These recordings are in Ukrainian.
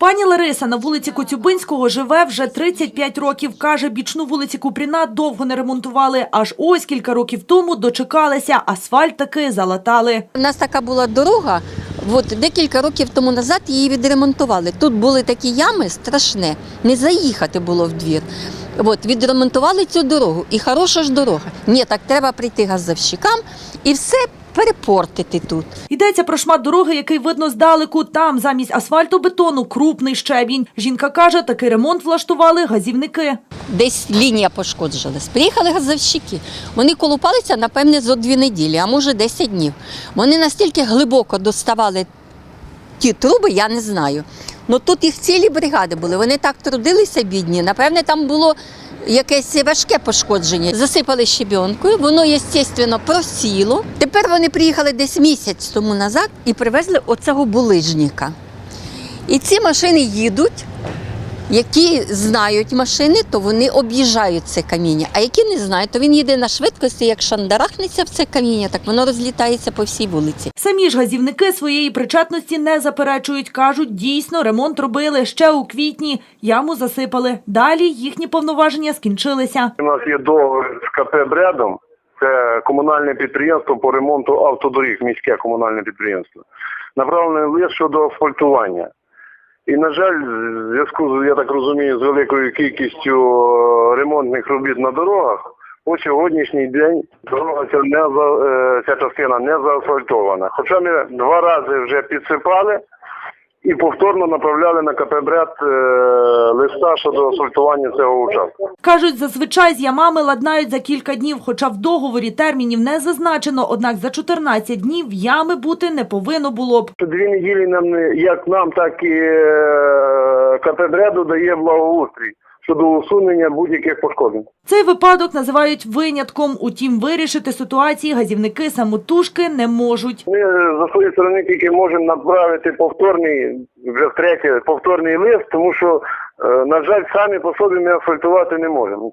Пані Лариса на вулиці Коцюбинського живе вже 35 років. Каже, бічну вулиці Купріна довго не ремонтували. Аж ось кілька років тому дочекалися, асфальт таки залатали. У нас така була дорога. От декілька років тому назад її відремонтували. Тут були такі ями страшне, не заїхати було в двір. От відремонтували цю дорогу, і хороша ж дорога. Ні, так треба прийти газовщикам і все перепортити тут. Йдеться про шмат дороги, який видно здалеку. Там замість асфальтобетону крупний щебінь. Жінка каже, такий ремонт влаштували газівники. Десь лінія пошкоджувалась. Приїхали газовщики. Вони колупалися, напевне, зо дві неділі, а може 10 днів. Вони настільки глибоко доставали ті труби, я не знаю. Ну тут їх цілі бригади були. Вони так трудилися, бідні. Напевне, там було якесь важке пошкодження. Засипали щебенкою, воно, звісно, просіло. Тепер вони приїхали десь місяць тому назад і привезли оцього булижника. І ці машини їдуть. Які знають машини, то вони об'їжджають це каміння. А які не знають, то він їде на швидкості, як шандарахнеться в це каміння, так воно розлітається по всій вулиці. Самі ж газівники своєї причетності не заперечують. Кажуть, дійсно ремонт робили ще у квітні. Яму засипали. Далі їхні повноваження скінчилися. У нас є договір з КП «Бредом». Це комунальне підприємство по ремонту автодоріг, міське комунальне підприємство. Направлений лист щодо асфальтування. І, на жаль, в зв'язку я так розумію, з великою кількістю е, ремонтних робіт на дорогах, по сьогоднішній день дорога ця, не е, ця частина не заасфальтована. Хоча ми два рази вже підсипали і повторно направляли на КП «Бред» е, листа щодо асфальтування цього участку. Кажуть, зазвичай з ямами ладнають за кілька днів, хоча в договорі термінів не зазначено. Однак за 14 днів ями бути не повинно було б. Дві неділі нам як нам, так і е, катедреду дає благоустрій щодо усунення будь-яких пошкоджень. Цей випадок називають винятком. Утім, вирішити ситуації газівники самотужки не можуть. Ми е, за своєї сторони тільки можемо направити повторний, вже втретє, повторний лист, тому що, е, на жаль, самі по собі ми асфальтувати не можемо.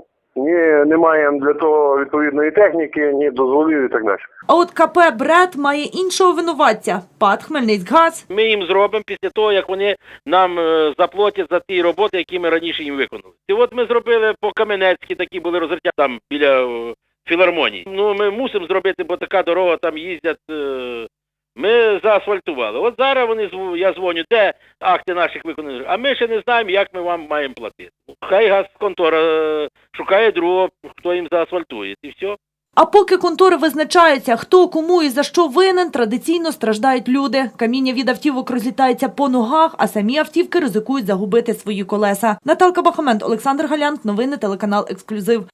Ні, маємо для того відповідної техніки, ні дозволів і так далі. А от КП «Бред» має іншого винуватця – ПАД «Хмельницькгаз». Ми їм зробимо після того, як вони нам е, заплатять за ті роботи, які ми раніше їм виконали. І от ми зробили по Каменецькій, такі були розриття там біля е, філармонії. Ну ми мусимо зробити, бо така дорога там їздять. е, Ми заасфальтували. От зараз вони я дзвоню, де акти наших виконаних, а ми ще не знаємо, як ми вам маємо платити. Хай газконтора е, шукає другого, хто їм заасфальтує, і все. А поки контори визначаються, хто кому і за що винен, традиційно страждають люди. Каміння від автівок розлітається по ногах, а самі автівки ризикують загубити свої колеса. Наталка Бахамент, Олександр Галянт. Новини телеканал Ексклюзив.